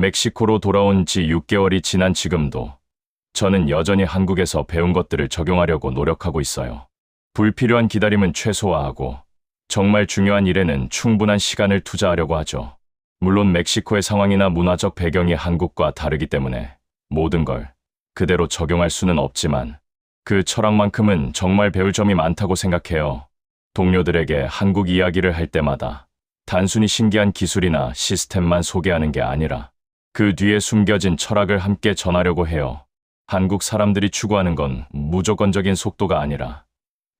멕시코로 돌아온 지 6개월이 지난 지금도 저는 여전히 한국에서 배운 것들을 적용하려고 노력하고 있어요. 불필요한 기다림은 최소화하고 정말 중요한 일에는 충분한 시간을 투자하려고 하죠. 물론 멕시코의 상황이나 문화적 배경이 한국과 다르기 때문에 모든 걸 그대로 적용할 수는 없지만 그 철학만큼은 정말 배울 점이 많다고 생각해요. 동료들에게 한국 이야기를 할 때마다 단순히 신기한 기술이나 시스템만 소개하는 게 아니라 그 뒤에 숨겨진 철학을 함께 전하려고 해요. 한국 사람들이 추구하는 건 무조건적인 속도가 아니라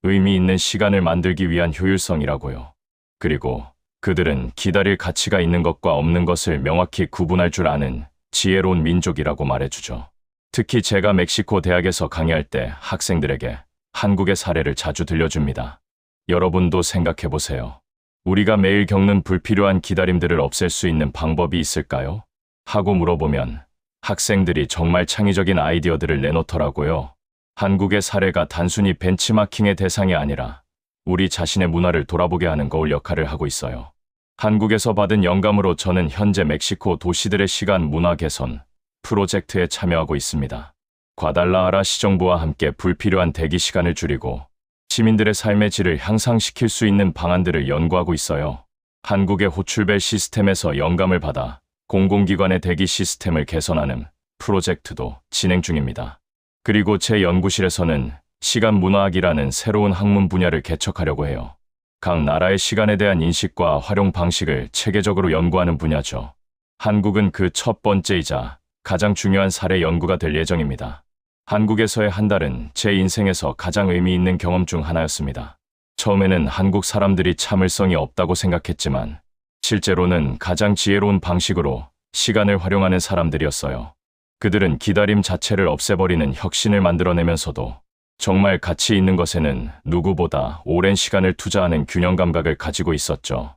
의미 있는 시간을 만들기 위한 효율성이라고요. 그리고 그들은 기다릴 가치가 있는 것과 없는 것을 명확히 구분할 줄 아는 지혜로운 민족이라고 말해주죠. 특히 제가 멕시코 대학에서 강의할 때 학생들에게 한국의 사례를 자주 들려줍니다. 여러분도 생각해 보세요. 우리가 매일 겪는 불필요한 기다림들을 없앨 수 있는 방법이 있을까요? 하고 물어보면 학생들이 정말 창의적인 아이디어들을 내놓더라고요. 한국의 사례가 단순히 벤치마킹의 대상이 아니라 우리 자신의 문화를 돌아보게 하는 거울 역할을 하고 있어요. 한국에서 받은 영감으로 저는 현재 멕시코 도시들의 시간 문화 개선 프로젝트에 참여하고 있습니다. 과달라하라 시정부와 함께 불필요한 대기 시간을 줄이고 시민들의 삶의 질을 향상시킬 수 있는 방안들을 연구하고 있어요. 한국의 호출벨 시스템에서 영감을 받아 공공기관의 대기 시스템을 개선하는 프로젝트도 진행 중입니다. 그리고 제 연구실에서는 시간 문화학이라는 새로운 학문 분야를 개척하려고 해요. 각 나라의 시간에 대한 인식과 활용 방식을 체계적으로 연구하는 분야죠. 한국은 그 첫 번째이자 가장 중요한 사례 연구가 될 예정입니다. 한국에서의 한 달은 제 인생에서 가장 의미 있는 경험 중 하나였습니다. 처음에는 한국 사람들이 참을성이 없다고 생각했지만 실제로는 가장 지혜로운 방식으로 시간을 활용하는 사람들이었어요. 그들은 기다림 자체를 없애버리는 혁신을 만들어내면서도 정말 가치 있는 것에는 누구보다 오랜 시간을 투자하는 균형 감각을 가지고 있었죠.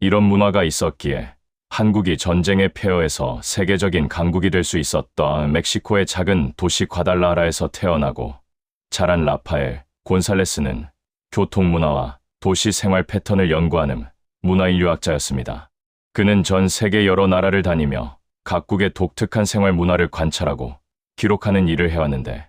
이런 문화가 있었기에 한국이 전쟁의 폐허에서 세계적인 강국이 될 수 있었던 멕시코의 작은 도시 과달라라에서 태어나고 자란 라파엘 곤살레스는 교통 문화와 도시 생활 패턴을 연구하는 문화인류학자였습니다. 그는 전 세계 여러 나라를 다니며 각국의 독특한 생활 문화를 관찰하고 기록하는 일을 해왔는데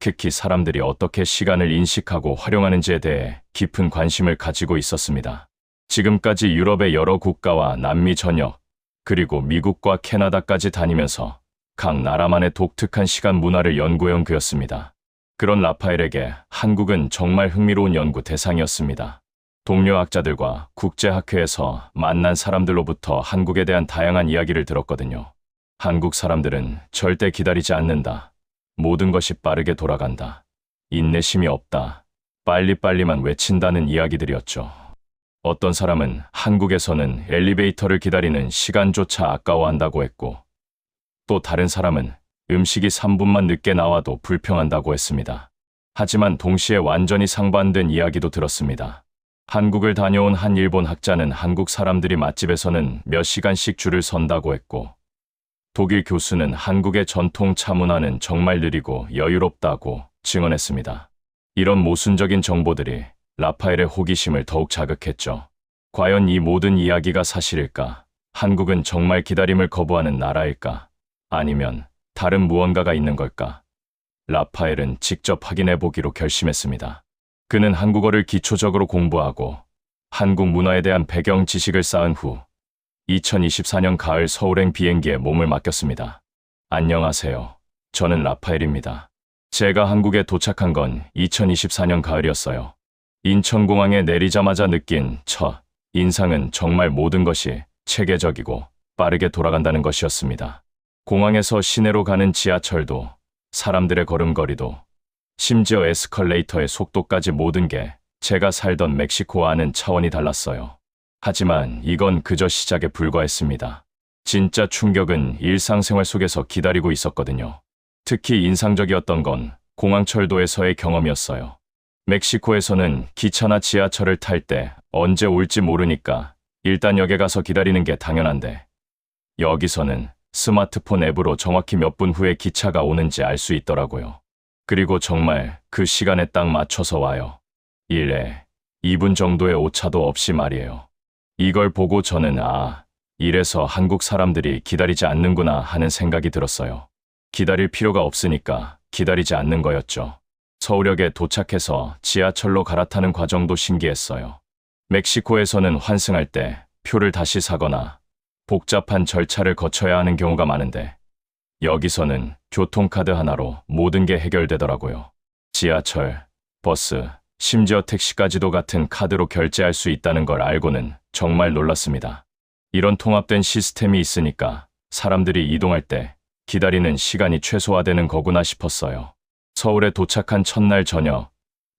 특히 사람들이 어떻게 시간을 인식하고 활용하는지에 대해 깊은 관심을 가지고 있었습니다. 지금까지 유럽의 여러 국가와 남미 전역, 그리고 미국과 캐나다까지 다니면서 각 나라만의 독특한 시간 문화를 연구해온 그였습니다. 그런 라파엘에게 한국은 정말 흥미로운 연구 대상이었습니다. 동료 학자들과 국제학회에서 만난 사람들로부터 한국에 대한 다양한 이야기를 들었거든요. 한국 사람들은 절대 기다리지 않는다. 모든 것이 빠르게 돌아간다. 인내심이 없다. 빨리빨리만 외친다는 이야기들이었죠. 어떤 사람은 한국에서는 엘리베이터를 기다리는 시간조차 아까워한다고 했고, 또 다른 사람은 음식이 3분만 늦게 나와도 불평한다고 했습니다. 하지만 동시에 완전히 상반된 이야기도 들었습니다. 한국을 다녀온 한 일본 학자는 한국 사람들이 맛집에서는 몇 시간씩 줄을 선다고 했고, 독일 교수는 한국의 전통 차 문화는 정말 느리고 여유롭다고 증언했습니다. 이런 모순적인 정보들이 라파엘의 호기심을 더욱 자극했죠. 과연 이 모든 이야기가 사실일까? 한국은 정말 기다림을 거부하는 나라일까? 아니면 다른 무언가가 있는 걸까? 라파엘은 직접 확인해 보기로 결심했습니다. 그는 한국어를 기초적으로 공부하고 한국 문화에 대한 배경 지식을 쌓은 후 2024년 가을 서울행 비행기에 몸을 맡겼습니다. 안녕하세요. 저는 라파엘입니다. 제가 한국에 도착한 건 2024년 가을이었어요. 인천공항에 내리자마자 느낀 첫 인상은 정말 모든 것이 체계적이고 빠르게 돌아간다는 것이었습니다. 공항에서 시내로 가는 지하철도 사람들의 걸음걸이도 심지어 에스컬레이터의 속도까지 모든 게 제가 살던 멕시코와는 차원이 달랐어요. 하지만 이건 그저 시작에 불과했습니다. 진짜 충격은 일상생활 속에서 기다리고 있었거든요. 특히 인상적이었던 건 공항철도에서의 경험이었어요. 멕시코에서는 기차나 지하철을 탈 때 언제 올지 모르니까 일단 역에 가서 기다리는 게 당연한데 여기서는 스마트폰 앱으로 정확히 몇 분 후에 기차가 오는지 알 수 있더라고요. 그리고 정말 그 시간에 딱 맞춰서 와요. 1에 2분 정도의 오차도 없이 말이에요. 이걸 보고 저는 아, 이래서 한국 사람들이 기다리지 않는구나 하는 생각이 들었어요. 기다릴 필요가 없으니까 기다리지 않는 거였죠. 서울역에 도착해서 지하철로 갈아타는 과정도 신기했어요. 멕시코에서는 환승할 때 표를 다시 사거나 복잡한 절차를 거쳐야 하는 경우가 많은데 여기서는 교통카드 하나로 모든 게 해결되더라고요. 지하철, 버스, 심지어 택시까지도 같은 카드로 결제할 수 있다는 걸 알고는 정말 놀랐습니다. 이런 통합된 시스템이 있으니까 사람들이 이동할 때 기다리는 시간이 최소화되는 거구나 싶었어요. 서울에 도착한 첫날 저녁,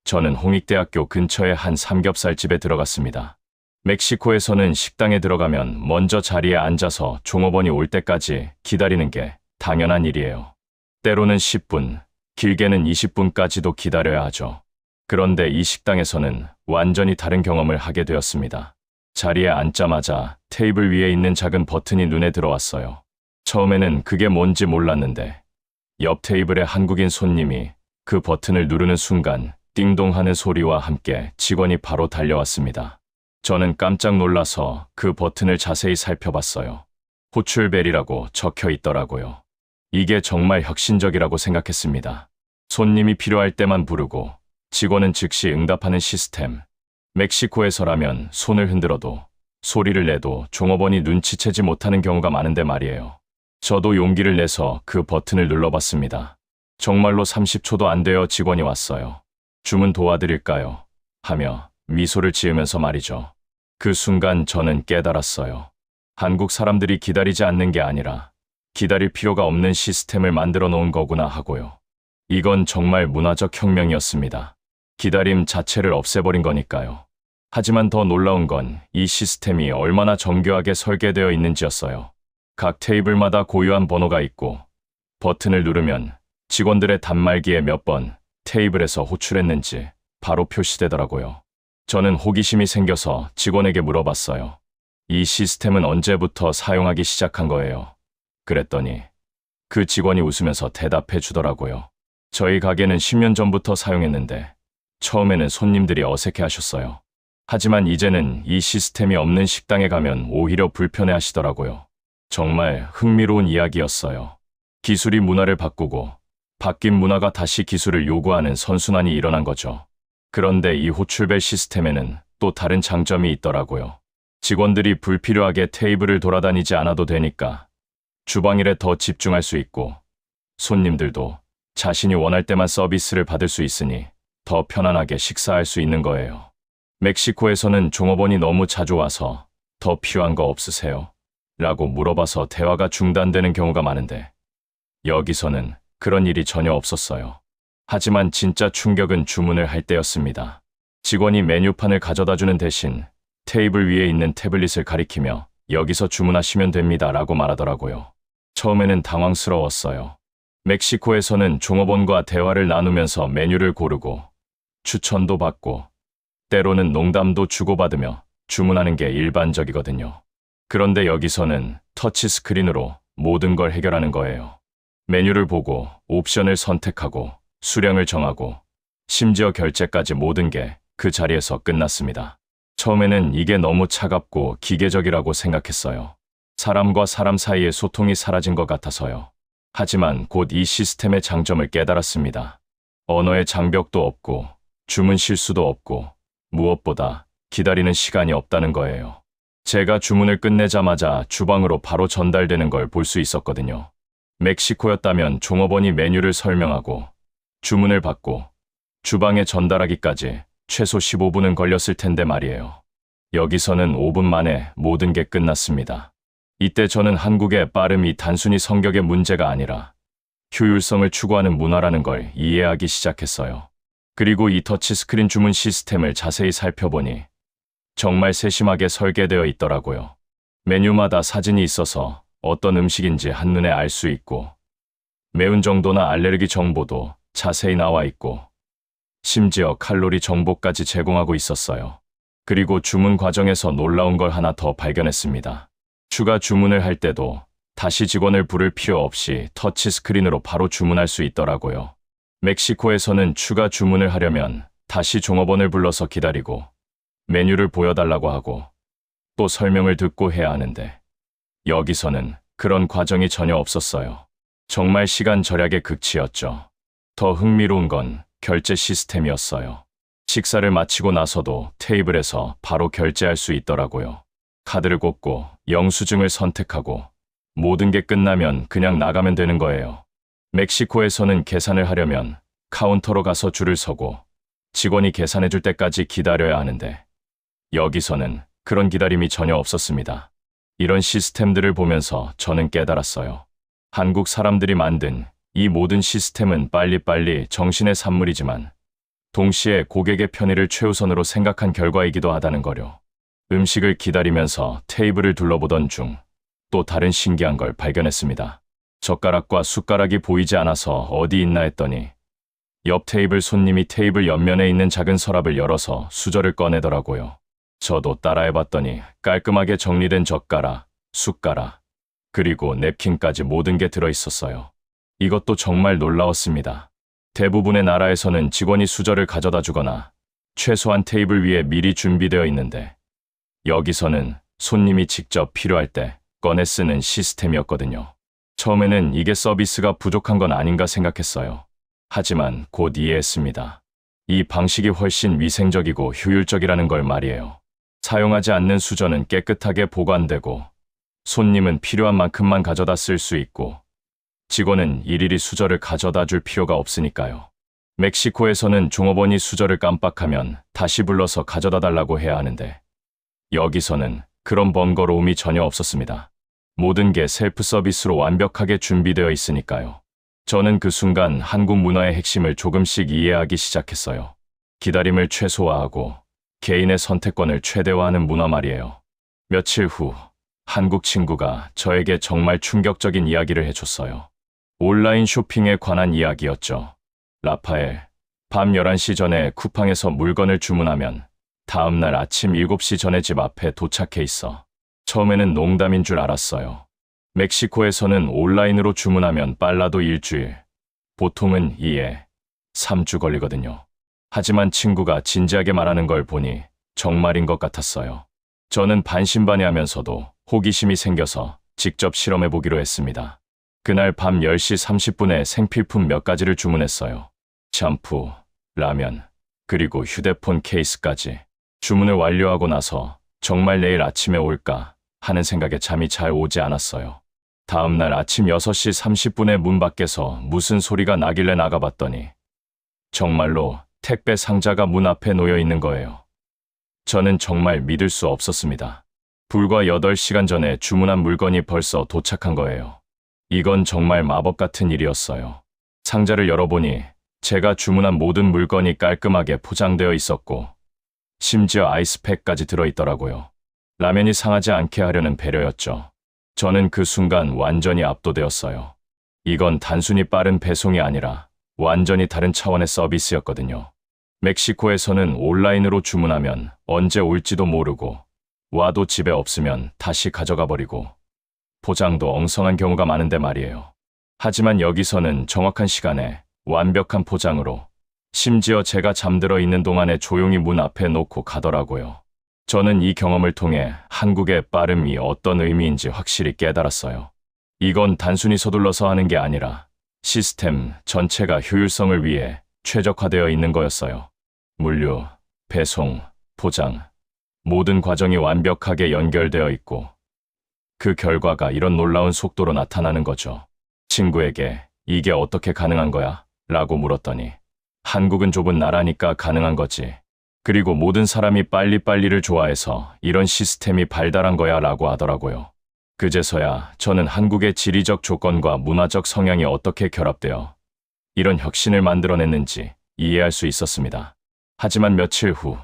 저는 홍익대학교 근처의 한 삼겹살집에 들어갔습니다. 멕시코에서는 식당에 들어가면 먼저 자리에 앉아서 종업원이 올 때까지 기다리는 게 당연한 일이에요. 때로는 10분, 길게는 20분까지도 기다려야 하죠. 그런데 이 식당에서는 완전히 다른 경험을 하게 되었습니다. 자리에 앉자마자 테이블 위에 있는 작은 버튼이 눈에 들어왔어요. 처음에는 그게 뭔지 몰랐는데 옆 테이블의 한국인 손님이 그 버튼을 누르는 순간 띵동 하는 소리와 함께 직원이 바로 달려왔습니다. 저는 깜짝 놀라서 그 버튼을 자세히 살펴봤어요. 호출벨이라고 적혀 있더라고요. 이게 정말 혁신적이라고 생각했습니다. 손님이 필요할 때만 부르고 직원은 즉시 응답하는 시스템. 멕시코에서라면 손을 흔들어도 소리를 내도 종업원이 눈치채지 못하는 경우가 많은데 말이에요. 저도 용기를 내서 그 버튼을 눌러봤습니다. 정말로 30초도 안 되어 직원이 왔어요. 주문 도와드릴까요? 하며 미소를 지으면서 말이죠. 그 순간 저는 깨달았어요. 한국 사람들이 기다리지 않는 게 아니라 기다릴 필요가 없는 시스템을 만들어 놓은 거구나 하고요. 이건 정말 문화적 혁명이었습니다. 기다림 자체를 없애버린 거니까요. 하지만 더 놀라운 건 이 시스템이 얼마나 정교하게 설계되어 있는지였어요. 각 테이블마다 고유한 번호가 있고 버튼을 누르면 직원들의 단말기에 몇 번 테이블에서 호출했는지 바로 표시되더라고요. 저는 호기심이 생겨서 직원에게 물어봤어요. 이 시스템은 언제부터 사용하기 시작한 거예요? 그랬더니 그 직원이 웃으면서 대답해 주더라고요. 저희 가게는 10년 전부터 사용했는데 처음에는 손님들이 어색해 하셨어요. 하지만 이제는 이 시스템이 없는 식당에 가면 오히려 불편해 하시더라고요. 정말 흥미로운 이야기였어요. 기술이 문화를 바꾸고 바뀐 문화가 다시 기술을 요구하는 선순환이 일어난 거죠. 그런데 이 호출벨 시스템에는 또 다른 장점이 있더라고요. 직원들이 불필요하게 테이블을 돌아다니지 않아도 되니까 주방일에 더 집중할 수 있고 손님들도 자신이 원할 때만 서비스를 받을 수 있으니 더 편안하게 식사할 수 있는 거예요. 멕시코에서는 종업원이 너무 자주 와서 더 필요한 거 없으세요? 라고 물어봐서 대화가 중단되는 경우가 많은데 여기서는 그런 일이 전혀 없었어요. 하지만 진짜 충격은 주문을 할 때였습니다. 직원이 메뉴판을 가져다 주는 대신 테이블 위에 있는 태블릿을 가리키며 여기서 주문하시면 됩니다 라고 말하더라고요. 처음에는 당황스러웠어요. 멕시코에서는 종업원과 대화를 나누면서 메뉴를 고르고 추천도 받고 때로는 농담도 주고받으며 주문하는 게 일반적이거든요. 그런데 여기서는 터치 스크린으로 모든 걸 해결하는 거예요. 메뉴를 보고 옵션을 선택하고 수량을 정하고 심지어 결제까지 모든 게 그 자리에서 끝났습니다. 처음에는 이게 너무 차갑고 기계적이라고 생각했어요. 사람과 사람 사이의 소통이 사라진 것 같아서요. 하지만 곧 이 시스템의 장점을 깨달았습니다. 언어의 장벽도 없고 주문 실수도 없고 무엇보다 기다리는 시간이 없다는 거예요. 제가 주문을 끝내자마자 주방으로 바로 전달되는 걸 볼 수 있었거든요. 멕시코였다면 종업원이 메뉴를 설명하고 주문을 받고 주방에 전달하기까지 최소 15분은 걸렸을 텐데 말이에요. 여기서는 5분 만에 모든 게 끝났습니다. 이때 저는 한국의 빠름이 단순히 성격의 문제가 아니라 효율성을 추구하는 문화라는 걸 이해하기 시작했어요. 그리고 이 터치 스크린 주문 시스템을 자세히 살펴보니 정말 세심하게 설계되어 있더라고요. 메뉴마다 사진이 있어서 어떤 음식인지 한눈에 알 수 있고 매운 정도나 알레르기 정보도 자세히 나와 있고 심지어 칼로리 정보까지 제공하고 있었어요. 그리고 주문 과정에서 놀라운 걸 하나 더 발견했습니다. 추가 주문을 할 때도 다시 직원을 부를 필요 없이 터치 스크린으로 바로 주문할 수 있더라고요. 멕시코에서는 추가 주문을 하려면 다시 종업원을 불러서 기다리고 메뉴를 보여달라고 하고 또 설명을 듣고 해야 하는데 여기서는 그런 과정이 전혀 없었어요. 정말 시간 절약의 극치였죠. 더 흥미로운 건 결제 시스템이었어요. 식사를 마치고 나서도 테이블에서 바로 결제할 수 있더라고요. 카드를 꽂고 영수증을 선택하고 모든 게 끝나면 그냥 나가면 되는 거예요. 멕시코에서는 계산을 하려면 카운터로 가서 줄을 서고 직원이 계산해 줄 때까지 기다려야 하는데 여기서는 그런 기다림이 전혀 없었습니다. 이런 시스템들을 보면서 저는 깨달았어요. 한국 사람들이 만든 이 모든 시스템은 빨리빨리 정신의 산물이지만 동시에 고객의 편의를 최우선으로 생각한 결과이기도 하다는 거요. 음식을 기다리면서 테이블을 둘러보던 중 또 다른 신기한 걸 발견했습니다. 젓가락과 숟가락이 보이지 않아서 어디 있나 했더니 옆 테이블 손님이 테이블 옆면에 있는 작은 서랍을 열어서 수저를 꺼내더라고요. 저도 따라해봤더니 깔끔하게 정리된 젓가락, 숟가락, 그리고 냅킨까지 모든 게 들어있었어요. 이것도 정말 놀라웠습니다. 대부분의 나라에서는 직원이 수저를 가져다 주거나 최소한 테이블 위에 미리 준비되어 있는데 여기서는 손님이 직접 필요할 때 꺼내 쓰는 시스템이었거든요. 처음에는 이게 서비스가 부족한 건 아닌가 생각했어요. 하지만 곧 이해했습니다. 이 방식이 훨씬 위생적이고 효율적이라는 걸 말이에요. 사용하지 않는 수저는 깨끗하게 보관되고 손님은 필요한 만큼만 가져다 쓸 수 있고 직원은 일일이 수저를 가져다 줄 필요가 없으니까요. 멕시코에서는 종업원이 수저를 깜빡하면 다시 불러서 가져다 달라고 해야 하는데 여기서는 그런 번거로움이 전혀 없었습니다. 모든 게 셀프 서비스로 완벽하게 준비되어 있으니까요. 저는 그 순간 한국 문화의 핵심을 조금씩 이해하기 시작했어요. 기다림을 최소화하고 개인의 선택권을 최대화하는 문화 말이에요. 며칠 후 한국 친구가 저에게 정말 충격적인 이야기를 해줬어요. 온라인 쇼핑에 관한 이야기였죠. 라파엘, 밤 11시 전에 쿠팡에서 물건을 주문하면 다음 날 아침 7시 전에 집 앞에 도착해 있어. 처음에는 농담인 줄 알았어요. 멕시코에서는 온라인으로 주문하면 빨라도 일주일, 보통은 2에 3주 걸리거든요. 하지만 친구가 진지하게 말하는 걸 보니 정말인 것 같았어요. 저는 반신반의하면서도 호기심이 생겨서 직접 실험해 보기로 했습니다. 그날 밤 10시 30분에 생필품 몇 가지를 주문했어요. 샴푸, 라면, 그리고 휴대폰 케이스까지. 주문을 완료하고 나서 정말 내일 아침에 올까 하는 생각에 잠이 잘 오지 않았어요. 다음 날 아침 6시 30분에 문 밖에서 무슨 소리가 나길래 나가봤더니 정말로 택배 상자가 문 앞에 놓여 있는 거예요. 저는 정말 믿을 수 없었습니다. 불과 8시간 전에 주문한 물건이 벌써 도착한 거예요. 이건 정말 마법 같은 일이었어요. 상자를 열어보니 제가 주문한 모든 물건이 깔끔하게 포장되어 있었고, 심지어 아이스팩까지 들어있더라고요. 라면이 상하지 않게 하려는 배려였죠. 저는 그 순간 완전히 압도되었어요. 이건 단순히 빠른 배송이 아니라 완전히 다른 차원의 서비스였거든요. 멕시코에서는 온라인으로 주문하면 언제 올지도 모르고 와도 집에 없으면 다시 가져가 버리고 포장도 엉성한 경우가 많은데 말이에요. 하지만 여기서는 정확한 시간에 완벽한 포장으로 심지어 제가 잠들어 있는 동안에 조용히 문 앞에 놓고 가더라고요. 저는 이 경험을 통해 한국의 빠름이 어떤 의미인지 확실히 깨달았어요. 이건 단순히 서둘러서 하는 게 아니라 시스템 전체가 효율성을 위해 최적화되어 있는 거였어요. 물류, 배송, 포장, 모든 과정이 완벽하게 연결되어 있고 그 결과가 이런 놀라운 속도로 나타나는 거죠. 친구에게 이게 어떻게 가능한 거야? 라고 물었더니 한국은 좁은 나라니까 가능한 거지. 그리고 모든 사람이 빨리빨리를 좋아해서 이런 시스템이 발달한 거야 라고 하더라고요. 그제서야 저는 한국의 지리적 조건과 문화적 성향이 어떻게 결합되어 이런 혁신을 만들어냈는지 이해할 수 있었습니다. 하지만 며칠 후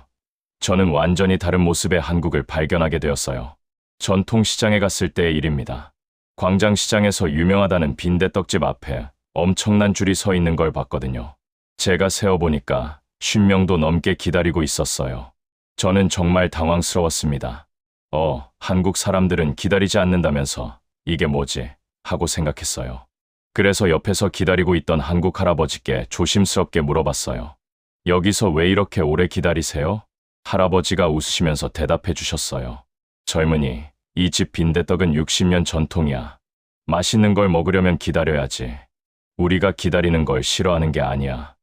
저는 완전히 다른 모습의 한국을 발견하게 되었어요. 전통시장에 갔을 때의 일입니다. 광장시장에서 유명하다는 빈대떡집 앞에 엄청난 줄이 서 있는 걸 봤거든요. 제가 세어보니까 10명도 넘게 기다리고 있었어요. 저는 정말 당황스러웠습니다. 어, 한국 사람들은 기다리지 않는다면서 이게 뭐지? 하고 생각했어요. 그래서 옆에서 기다리고 있던 한국 할아버지께 조심스럽게 물어봤어요. 여기서 왜 이렇게 오래 기다리세요? 할아버지가 웃으시면서 대답해 주셨어요. 젊은이, 이 집 빈대떡은 60년 전통이야. 맛있는 걸 먹으려면 기다려야지. 우리가 기다리는 걸 싫어하는 게 아니야.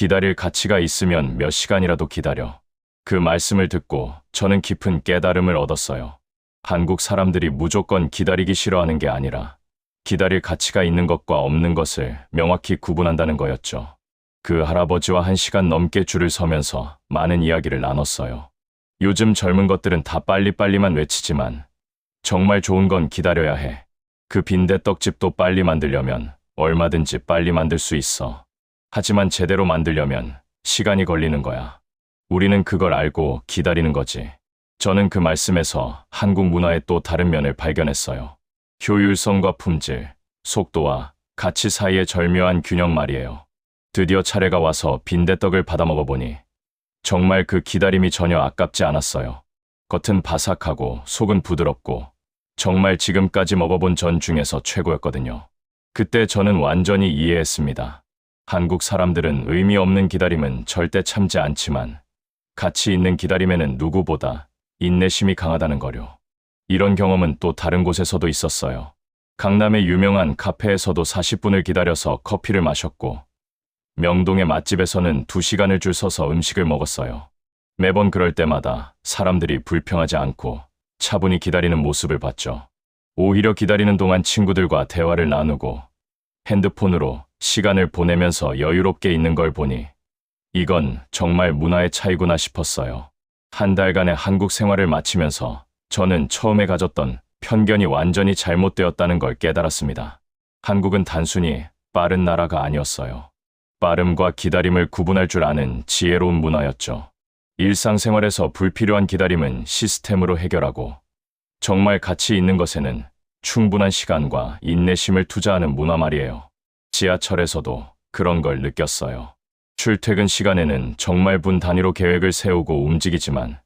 기다릴 가치가 있으면 몇 시간이라도 기다려. 그 말씀을 듣고 저는 깊은 깨달음을 얻었어요. 한국 사람들이 무조건 기다리기 싫어하는 게 아니라 기다릴 가치가 있는 것과 없는 것을 명확히 구분한다는 거였죠. 그 할아버지와 한 시간 넘게 줄을 서면서 많은 이야기를 나눴어요. 요즘 젊은 것들은 다 빨리빨리만 외치지만 정말 좋은 건 기다려야 해. 그 빈대떡집도 빨리 만들려면 얼마든지 빨리 만들 수 있어. 하지만 제대로 만들려면 시간이 걸리는 거야. 우리는 그걸 알고 기다리는 거지. 저는 그 말씀에서 한국 문화의 또 다른 면을 발견했어요. 효율성과 품질, 속도와 가치 사이의 절묘한 균형 말이에요. 드디어 차례가 와서 빈대떡을 받아 먹어보니 정말 그 기다림이 전혀 아깝지 않았어요. 겉은 바삭하고 속은 부드럽고 정말 지금까지 먹어본 전 중에서 최고였거든요. 그때 저는 완전히 이해했습니다. 한국 사람들은 의미 없는 기다림은 절대 참지 않지만 가치 있는 기다림에는 누구보다 인내심이 강하다는 거요. 이런 경험은 또 다른 곳에서도 있었어요. 강남의 유명한 카페에서도 40분을 기다려서 커피를 마셨고 명동의 맛집에서는 2시간을 줄 서서 음식을 먹었어요. 매번 그럴 때마다 사람들이 불평하지 않고 차분히 기다리는 모습을 봤죠. 오히려 기다리는 동안 친구들과 대화를 나누고 핸드폰으로 시간을 보내면서 여유롭게 있는 걸 보니 이건 정말 문화의 차이구나 싶었어요. 한 달간의 한국 생활을 마치면서 저는 처음에 가졌던 편견이 완전히 잘못되었다는 걸 깨달았습니다. 한국은 단순히 빠른 나라가 아니었어요. 빠름과 기다림을 구분할 줄 아는 지혜로운 문화였죠. 일상생활에서 불필요한 기다림은 시스템으로 해결하고 정말 가치 있는 것에는 충분한 시간과 인내심을 투자하는 문화 말이에요. 지하철에서도 그런 걸 느꼈어요. 출퇴근 시간에는 정말 분 단위로 계획을 세우고 움직이지만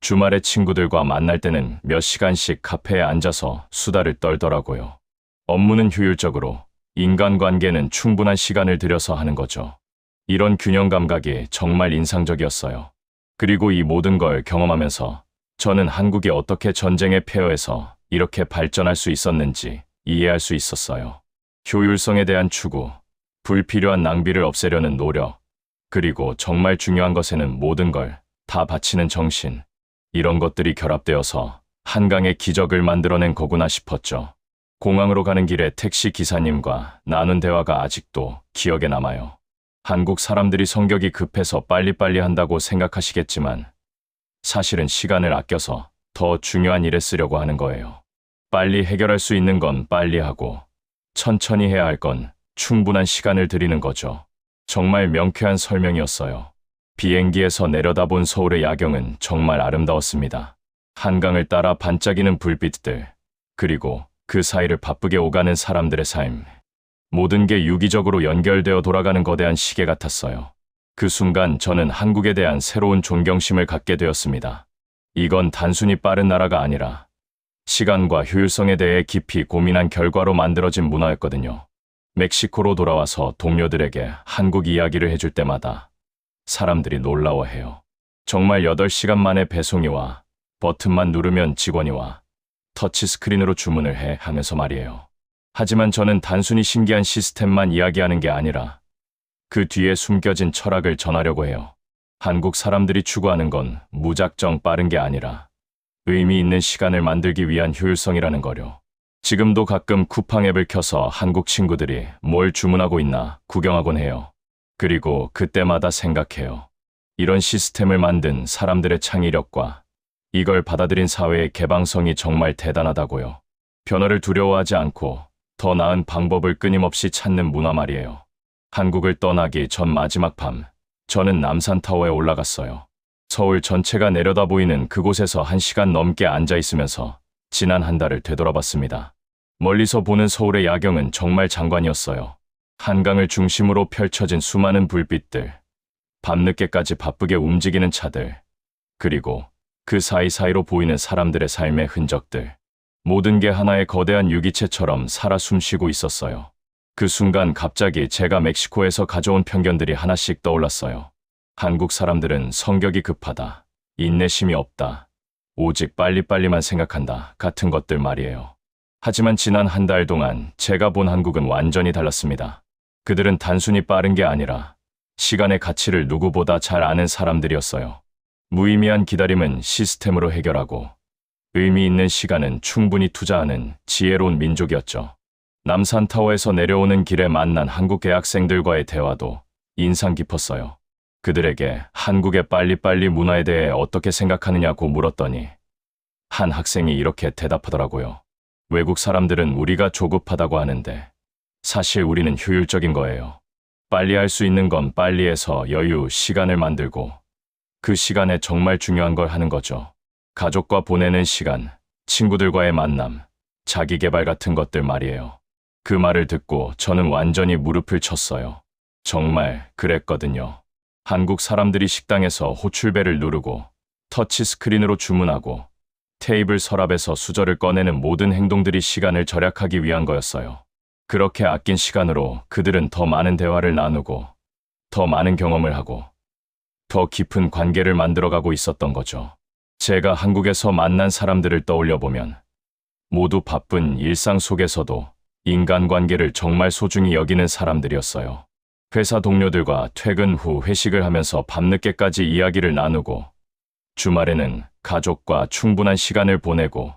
주말에 친구들과 만날 때는 몇 시간씩 카페에 앉아서 수다를 떨더라고요. 업무는 효율적으로, 인간관계는 충분한 시간을 들여서 하는 거죠. 이런 균형 감각이 정말 인상적이었어요. 그리고 이 모든 걸 경험하면서 저는 한국이 어떻게 전쟁의 폐허에서 이렇게 발전할 수 있었는지 이해할 수 있었어요. 효율성에 대한 추구, 불필요한 낭비를 없애려는 노력, 그리고 정말 중요한 것에는 모든 걸 다 바치는 정신, 이런 것들이 결합되어서 한강의 기적을 만들어낸 거구나 싶었죠. 공항으로 가는 길에 택시 기사님과 나눈 대화가 아직도 기억에 남아요. 한국 사람들이 성격이 급해서 빨리빨리 한다고 생각하시겠지만 사실은 시간을 아껴서 더 중요한 일에 쓰려고 하는 거예요. 빨리 해결할 수 있는 건 빨리 하고 천천히 해야 할 건 충분한 시간을 들이는 거죠. 정말 명쾌한 설명이었어요. 비행기에서 내려다본 서울의 야경은 정말 아름다웠습니다. 한강을 따라 반짝이는 불빛들, 그리고 그 사이를 바쁘게 오가는 사람들의 삶. 모든 게 유기적으로 연결되어 돌아가는 거대한 시계 같았어요. 그 순간 저는 한국에 대한 새로운 존경심을 갖게 되었습니다. 이건 단순히 빠른 나라가 아니라 시간과 효율성에 대해 깊이 고민한 결과로 만들어진 문화였거든요. 멕시코로 돌아와서 동료들에게 한국 이야기를 해줄 때마다 사람들이 놀라워해요. 정말 8시간 만에 배송이 와 버튼만 누르면 직원이 와 터치스크린으로 주문을 해 하면서 말이에요. 하지만 저는 단순히 신기한 시스템만 이야기하는 게 아니라 그 뒤에 숨겨진 철학을 전하려고 해요. 한국 사람들이 추구하는 건 무작정 빠른 게 아니라 의미 있는 시간을 만들기 위한 효율성이라는 거요. 지금도 가끔 쿠팡 앱을 켜서 한국 친구들이 뭘 주문하고 있나 구경하곤 해요. 그리고 그때마다 생각해요. 이런 시스템을 만든 사람들의 창의력과 이걸 받아들인 사회의 개방성이 정말 대단하다고요. 변화를 두려워하지 않고 더 나은 방법을 끊임없이 찾는 문화 말이에요. 한국을 떠나기 전 마지막 밤, 저는 남산타워에 올라갔어요. 서울 전체가 내려다 보이는 그곳에서 한 시간 넘게 앉아 있으면서 지난 한 달을 되돌아봤습니다. 멀리서 보는 서울의 야경은 정말 장관이었어요. 한강을 중심으로 펼쳐진 수많은 불빛들, 밤늦게까지 바쁘게 움직이는 차들, 그리고 그 사이사이로 보이는 사람들의 삶의 흔적들. 모든 게 하나의 거대한 유기체처럼 살아 숨쉬고 있었어요. 그 순간 갑자기 제가 멕시코에서 가져온 편견들이 하나씩 떠올랐어요. 한국 사람들은 성격이 급하다. 인내심이 없다. 오직 빨리빨리만 생각한다 같은 것들 말이에요. 하지만 지난 한 달 동안 제가 본 한국은 완전히 달랐습니다. 그들은 단순히 빠른 게 아니라 시간의 가치를 누구보다 잘 아는 사람들이었어요. 무의미한 기다림은 시스템으로 해결하고 의미 있는 시간은 충분히 투자하는 지혜로운 민족이었죠. 남산타워에서 내려오는 길에 만난 한국 대학생들과의 대화도 인상 깊었어요. 그들에게 한국의 빨리빨리 문화에 대해 어떻게 생각하느냐고 물었더니 한 학생이 이렇게 대답하더라고요. 외국 사람들은 우리가 조급하다고 하는데 사실 우리는 효율적인 거예요. 빨리 할 수 있는 건 빨리 해서 여유, 시간을 만들고 그 시간에 정말 중요한 걸 하는 거죠. 가족과 보내는 시간, 친구들과의 만남, 자기 개발 같은 것들 말이에요. 그 말을 듣고 저는 완전히 무릎을 쳤어요. 정말 그랬거든요. 한국 사람들이 식당에서 호출벨을 누르고 터치 스크린으로 주문하고 테이블 서랍에서 수저를 꺼내는 모든 행동들이 시간을 절약하기 위한 거였어요. 그렇게 아낀 시간으로 그들은 더 많은 대화를 나누고 더 많은 경험을 하고 더 깊은 관계를 만들어가고 있었던 거죠. 제가 한국에서 만난 사람들을 떠올려 보면 모두 바쁜 일상 속에서도 인간관계를 정말 소중히 여기는 사람들이었어요. 회사 동료들과 퇴근 후 회식을 하면서 밤늦게까지 이야기를 나누고 주말에는 가족과 충분한 시간을 보내고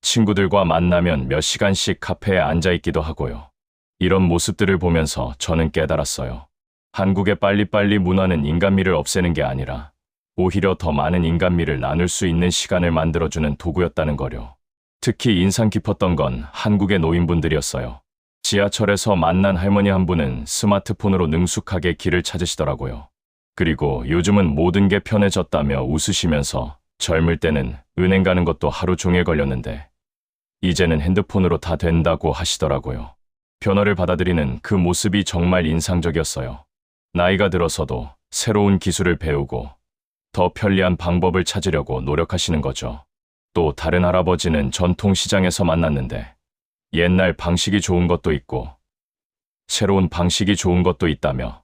친구들과 만나면 몇 시간씩 카페에 앉아 있기도 하고요. 이런 모습들을 보면서 저는 깨달았어요. 한국의 빨리빨리 문화는 인간미를 없애는 게 아니라 오히려 더 많은 인간미를 나눌 수 있는 시간을 만들어주는 도구였다는 거요. 특히 인상 깊었던 건 한국의 노인분들이었어요. 지하철에서 만난 할머니 한 분은 스마트폰으로 능숙하게 길을 찾으시더라고요. 그리고 요즘은 모든 게 편해졌다며 웃으시면서 젊을 때는 은행 가는 것도 하루 종일 걸렸는데 이제는 핸드폰으로 다 된다고 하시더라고요. 변화를 받아들이는 그 모습이 정말 인상적이었어요. 나이가 들어서도 새로운 기술을 배우고 더 편리한 방법을 찾으려고 노력하시는 거죠. 또 다른 할아버지는 전통시장에서 만났는데 옛날 방식이 좋은 것도 있고 새로운 방식이 좋은 것도 있다며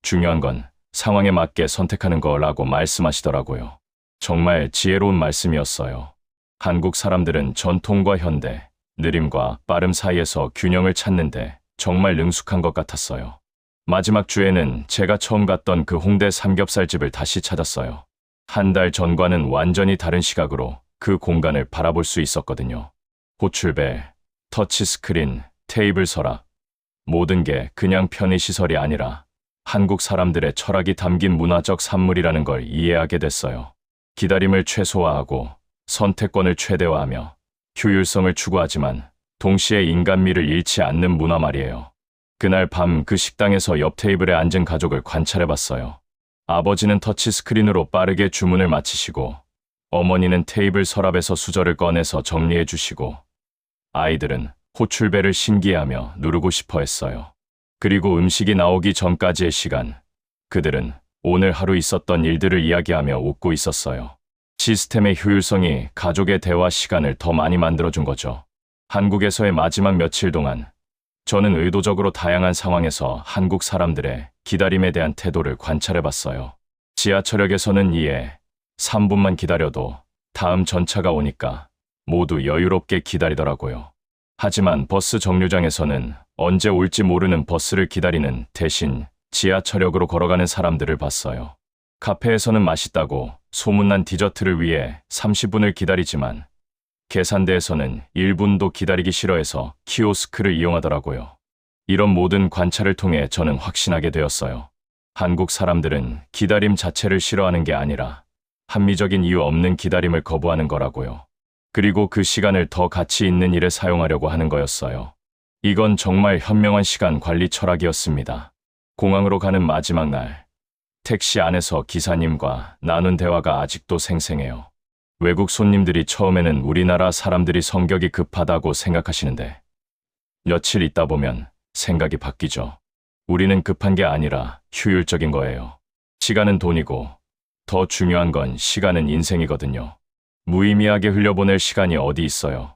중요한 건 상황에 맞게 선택하는 거라고 말씀하시더라고요. 정말 지혜로운 말씀이었어요. 한국 사람들은 전통과 현대, 느림과 빠름 사이에서 균형을 찾는데 정말 능숙한 것 같았어요. 마지막 주에는 제가 처음 갔던 그 홍대 삼겹살집을 다시 찾았어요. 한 달 전과는 완전히 다른 시각으로 그 공간을 바라볼 수 있었거든요. 호출배, 터치스크린, 테이블 서랍, 모든 게 그냥 편의시설이 아니라 한국 사람들의 철학이 담긴 문화적 산물이라는 걸 이해하게 됐어요. 기다림을 최소화하고 선택권을 최대화하며 효율성을 추구하지만 동시에 인간미를 잃지 않는 문화 말이에요. 그날 밤 그 식당에서 옆 테이블에 앉은 가족을 관찰해 봤어요. 아버지는 터치스크린으로 빠르게 주문을 마치시고 어머니는 테이블 서랍에서 수저를 꺼내서 정리해 주시고 아이들은 호출배를 신기해하며 누르고 싶어 했어요. 그리고 음식이 나오기 전까지의 시간, 그들은 오늘 하루 있었던 일들을 이야기하며 웃고 있었어요. 시스템의 효율성이 가족의 대화 시간을 더 많이 만들어준 거죠. 한국에서의 마지막 며칠 동안 저는 의도적으로 다양한 상황에서 한국 사람들의 기다림에 대한 태도를 관찰해 봤어요. 지하철역에서는 이에 3분만 기다려도 다음 전차가 오니까 모두 여유롭게 기다리더라고요. 하지만 버스 정류장에서는 언제 올지 모르는 버스를 기다리는 대신 지하철역으로 걸어가는 사람들을 봤어요. 카페에서는 맛있다고 소문난 디저트를 위해 30분을 기다리지만 계산대에서는 1분도 기다리기 싫어해서 키오스크를 이용하더라고요. 이런 모든 관찰을 통해 저는 확신하게 되었어요. 한국 사람들은 기다림 자체를 싫어하는 게 아니라 합리적인 이유 없는 기다림을 거부하는 거라고요. 그리고 그 시간을 더 가치 있는 일에 사용하려고 하는 거였어요. 이건 정말 현명한 시간 관리 철학이었습니다. 공항으로 가는 마지막 날, 택시 안에서 기사님과 나눈 대화가 아직도 생생해요. 외국 손님들이 처음에는 우리나라 사람들이 성격이 급하다고 생각하시는데 며칠 있다 보면 생각이 바뀌죠. 우리는 급한 게 아니라 효율적인 거예요. 시간은 돈이고 더 중요한 건 시간은 인생이거든요. 무의미하게 흘려보낼 시간이 어디 있어요.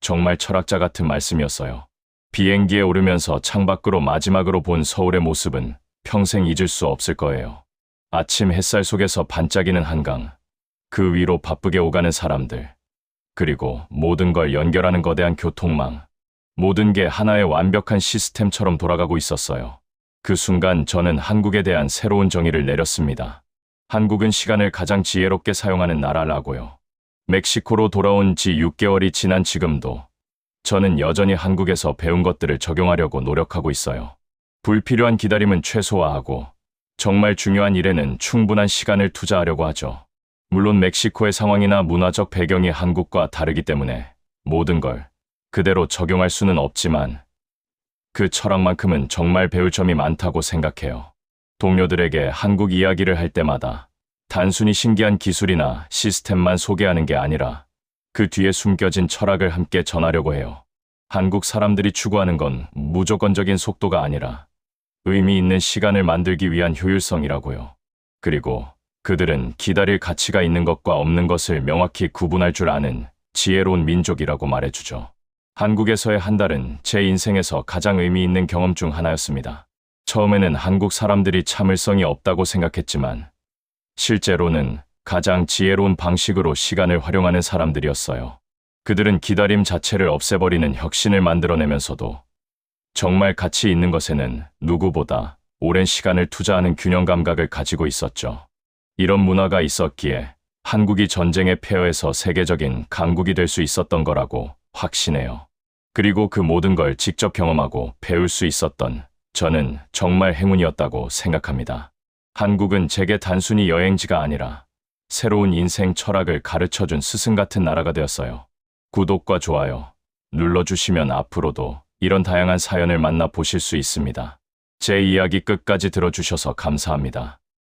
정말 철학자 같은 말씀이었어요. 비행기에 오르면서 창밖으로 마지막으로 본 서울의 모습은 평생 잊을 수 없을 거예요. 아침 햇살 속에서 반짝이는 한강, 그 위로 바쁘게 오가는 사람들, 그리고 모든 걸 연결하는 거대한 교통망. 모든 게 하나의 완벽한 시스템처럼 돌아가고 있었어요. 그 순간 저는 한국에 대한 새로운 정의를 내렸습니다. 한국은 시간을 가장 지혜롭게 사용하는 나라라고요. 멕시코로 돌아온 지 6개월이 지난 지금도 저는 여전히 한국에서 배운 것들을 적용하려고 노력하고 있어요. 불필요한 기다림은 최소화하고 정말 중요한 일에는 충분한 시간을 투자하려고 하죠. 물론 멕시코의 상황이나 문화적 배경이 한국과 다르기 때문에 모든 걸 그대로 적용할 수는 없지만 그 철학만큼은 정말 배울 점이 많다고 생각해요. 동료들에게 한국 이야기를 할 때마다 단순히 신기한 기술이나 시스템만 소개하는 게 아니라 그 뒤에 숨겨진 철학을 함께 전하려고 해요. 한국 사람들이 추구하는 건 무조건적인 속도가 아니라 의미 있는 시간을 만들기 위한 효율성이라고요. 그리고 그들은 기다릴 가치가 있는 것과 없는 것을 명확히 구분할 줄 아는 지혜로운 민족이라고 말해주죠. 한국에서의 한 달은 제 인생에서 가장 의미 있는 경험 중 하나였습니다. 처음에는 한국 사람들이 참을성이 없다고 생각했지만 실제로는 가장 지혜로운 방식으로 시간을 활용하는 사람들이었어요. 그들은 기다림 자체를 없애버리는 혁신을 만들어내면서도 정말 가치 있는 것에는 누구보다 오랜 시간을 투자하는 균형 감각을 가지고 있었죠. 이런 문화가 있었기에 한국이 전쟁의 폐허에서 세계적인 강국이 될 수 있었던 거라고 확신해요. 그리고 그 모든 걸 직접 경험하고 배울 수 있었던 저는 정말 행운이었다고 생각합니다. 한국은 제게 단순히 여행지가 아니라 새로운 인생 철학을 가르쳐 준 스승 같은 나라가 되었어요. 구독과 좋아요 눌러주시면 앞으로도 이런 다양한 사연을 만나 보실 수 있습니다. 제 이야기 끝까지 들어주셔서 감사합니다.